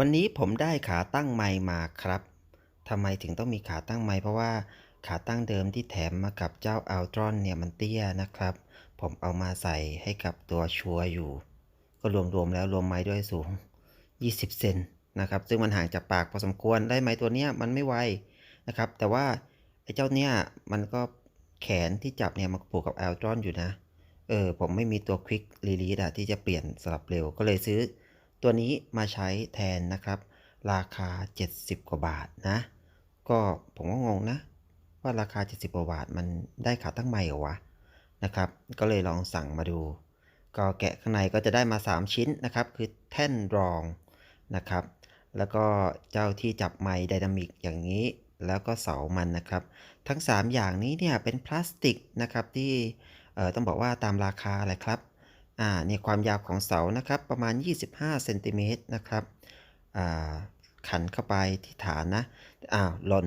วันนี้ผมได้ขาตั้งไมค์มาครับ ทำไมถึงต้องมีขาตั้งไมค์เพราะว่าขาตั้งเดิมที่แถมมากับเจ้า Altron เนี่ยมันเตี้ยนะครับ ผมเอามาใส่ให้กับตัวชัวร์อยู่ ก็รวมๆแล้วรวมไม้ด้วยสูง 20 เซนนะครับ ซึ่งมันห่างจากปากพอสมควรได้ไม้ตัวเนี้ยมันไม่ไวนะครับ แต่ว่าไอ้เจ้าเนี้ยมันก็แขนที่จับเนี่ยมันผูกกับ Altron อยู่นะ เออผมไม่มีตัว Quick Release อะที่จะเปลี่ยนสลับเร็วก็เลยซื้อ ตัวนี้มาใช้แทนนะครับ ราคา 70 กว่าบาทนะ ก็ผมก็งงนะ ว่าราคา 70 กว่าบาทมันได้ขาตั้งใหม่เหรอวะนะครับ ก็เลยลองสั่งมาดู ก็แกะข้างในก็จะได้มา 3 ชิ้นนะครับ คือแท่นรองนะครับ แล้วก็เจ้าที่จับไมค์ไดนามิกอย่างนี้แล้วก็เสามันนะครับ ทั้ง 3 อย่างนี้เนี่ยเป็นพลาสติกนะครับที่ต้องบอกว่าตามราคาแหละครับ อ่าเนี่ยความยาวของเสานะครับประมาณ 25เซนติเมตรนะครับอ่าขันเข้าไปที่ฐานนะอ้าวหล่น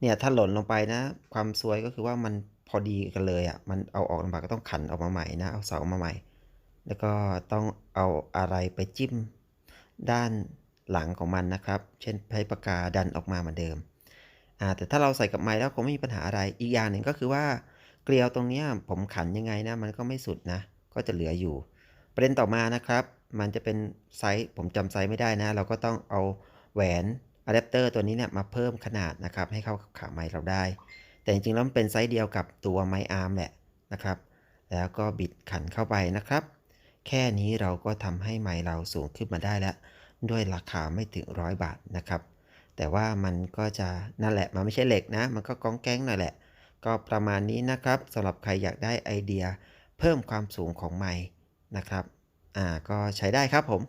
เนี่ยถ้าหล่นลงไปนะ ความซวยก็คือว่ามันพอดีกันเลยอะ่ะมันเอาออกลำบากก็ต้องขันออกมาใหม่นะเอาเสามาใหม่ แล้วก็ต้องเอาอะไรไปจิ้มด้านหลังของมันนะครับ เช่นใช้ปากกาดันออกมาเหมือนเดิมอ่าแต่ถ้าเราใส่กับไม้แล้วคงไม่มีปัญหาอะไรอีกอย่างหนึ่งก็คือว่าเกลียวตรงนี้ผมขันยังไงนะมันก็ไม่สุดนะ ก็จะเหลืออยู่ ประเด็นต่อมานะครับ มันจะเป็นไซส์ผมจำไซส์ไม่ได้นะ เราก็ต้องเอาแหวนอะแดปเตอร์ตัวนี้เนี่ยมาเพิ่มขนาดนะครับให้เข้ากับขาไม้เราได้ แต่จริงๆแล้วมันเป็นไซส์เดียวกับตัวไม้อาร์มแหละนะครับ แล้วก็บิดขันเข้าไปนะครับ แค่นี้เราก็ทำให้ไม้เราสูงขึ้นมาได้แล้ว ด้วยราคาไม่ถึงร้อยบาทนะครับ แต่ว่ามันก็จะนั่นแหละมันไม่ใช่เหล็กนะ มันก็ก้องแก๊งหน่อยแหละ ก็ประมาณนี้นะครับสำหรับใครอยากได้ไอเดีย เพิ่มความสูงของไม้นะครับ อ่า ก็ใช้ได้ครับผม